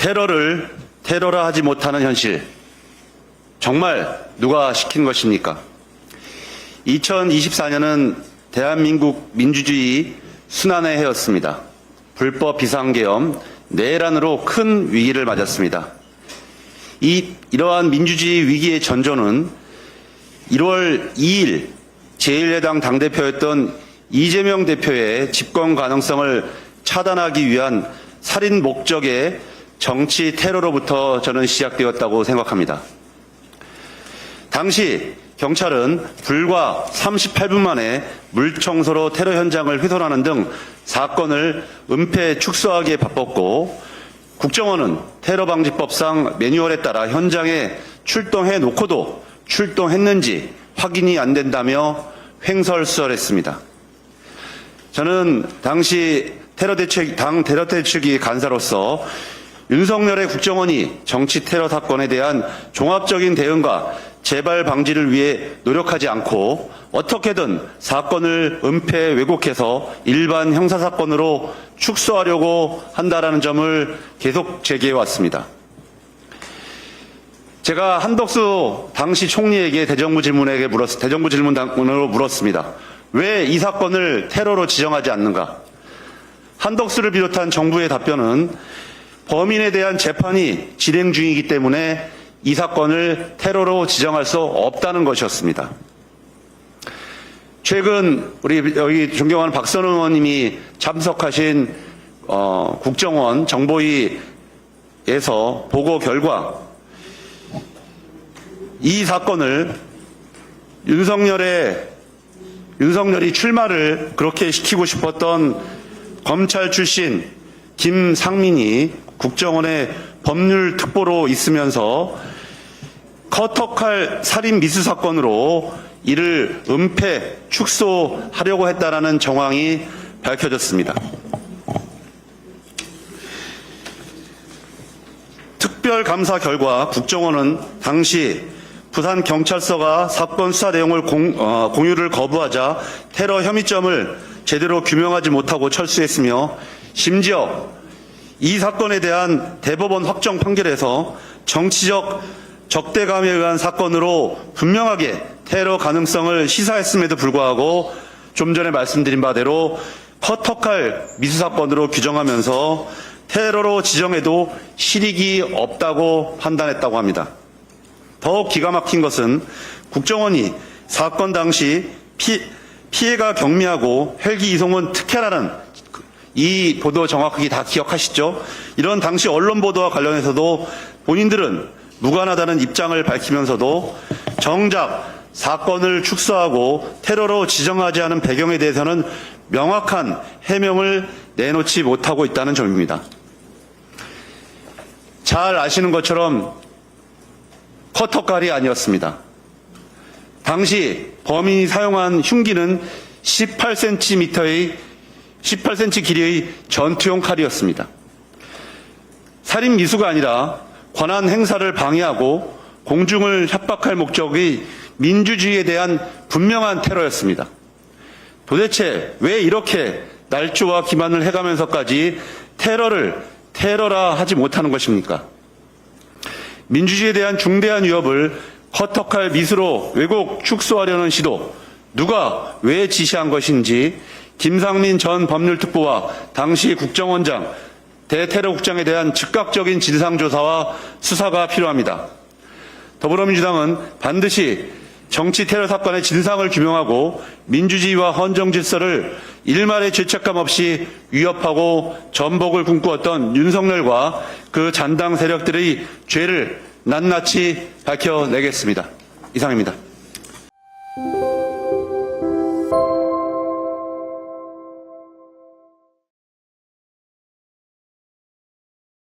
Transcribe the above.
테러를 테러라 하지 못하는 현실. 정말 누가 시킨 것입니까? 2024년은 대한민국 민주주의 순환의 해였습니다. 불법 비상계엄, 내란으로 큰 위기를 맞았습니다. 이, 이러한 민주주의 위기의 전조는 1월 2일 제1야당 당대표였던 이재명 대표의 집권 가능성을 차단하기 위한 살인 목적의 정치 테러로부터 저는 시작되었다고 생각합니다. 당시 경찰은 불과 38분 만에 물청소로 테러 현장을 훼손하는 등 사건을 은폐 축소하기에 바빴고 국정원은 테러방지법상 매뉴얼에 따라 현장에 출동해 놓고도 출동했는지 확인이 안 된다며 횡설수설했습니다. 저는 당시 테러 대책, 당 테러 대책위 간사로서 윤석열의 국정원이 정치 테러 사건에 대한 종합적인 대응과 재발 방지를 위해 노력하지 않고 어떻게든 사건을 은폐 왜곡해서 일반 형사 사건으로 축소하려고 한다라는 점을 계속 제기해 왔습니다. 제가 한덕수 당시 총리에게 대정부 질문에게 물었, 대정부 질문으로 물었습니다. 왜 이 사건을 테러로 지정하지 않는가? 한덕수를 비롯한 정부의 답변은 범인에 대한 재판이 진행 중이기 때문에 이 사건을 테러로 지정할 수 없다는 것이었습니다. 최근 우리 여기 존경하는 박선우 의원님이 참석하신 어, 국정원 정보위에서 보고 결과 이 사건을 윤석열의 윤석열이 출마를 그렇게 시키고 싶었던 검찰 출신 김상민이 국정원의 법률 특보로 있으면서 커터칼 살인 미수 사건으로 이를 은폐 축소하려고 했다라는 정황이 밝혀졌습니다. 특별 감사 결과 국정원은 당시 부산 경찰서가 사건 수사 내용을 공, 어, 공유를 거부하자 테러 혐의점을 제대로 규명하지 못하고 철수했으며 심지어 이 사건에 대한 대법원 확정 판결에서 정치적 적대감에 의한 사건으로 분명하게 테러 가능성을 시사했음에도 불구하고 좀 전에 말씀드린 바대로 커터칼 미수 사건으로 규정하면서 테러로 지정해도 실익이 없다고 판단했다고 합니다. 더욱 기가 막힌 것은 국정원이 사건 당시 피, 피해가 경미하고 헬기 이송은 특혜라는 이 보도 정확하게 다 기억하시죠? 이런 당시 언론 보도와 관련해서도 본인들은 무관하다는 입장을 밝히면서도 정작 사건을 축소하고 테러로 지정하지 않은 배경에 대해서는 명확한 해명을 내놓지 못하고 있다는 점입니다. 잘 아시는 것처럼 커터칼이 아니었습니다. 당시 범인이 사용한 흉기는 18cm의 18cm 길이의 전투용 칼이었습니다. 살인 미수가 아니라 권한 행사를 방해하고 공중을 협박할 목적의 민주주의에 대한 분명한 테러였습니다. 도대체 왜 이렇게 날조와 기만을 해가면서까지 테러를 테러라 하지 못하는 것입니까? 민주주의에 대한 중대한 위협을 커터칼 미수로 왜곡 축소하려는 시도 누가 왜 지시한 것인지 김상민 전 법률특보와 당시 국정원장 대테러국장에 대한 즉각적인 진상조사와 수사가 필요합니다. 더불어민주당은 반드시 정치 테러 사건의 진상을 규명하고 민주주의와 헌정 질서를 일말의 죄책감 없이 위협하고 전복을 꿈꾸었던 윤석열과 그 잔당 세력들의 죄를 낱낱이 밝혀내겠습니다. 이상입니다.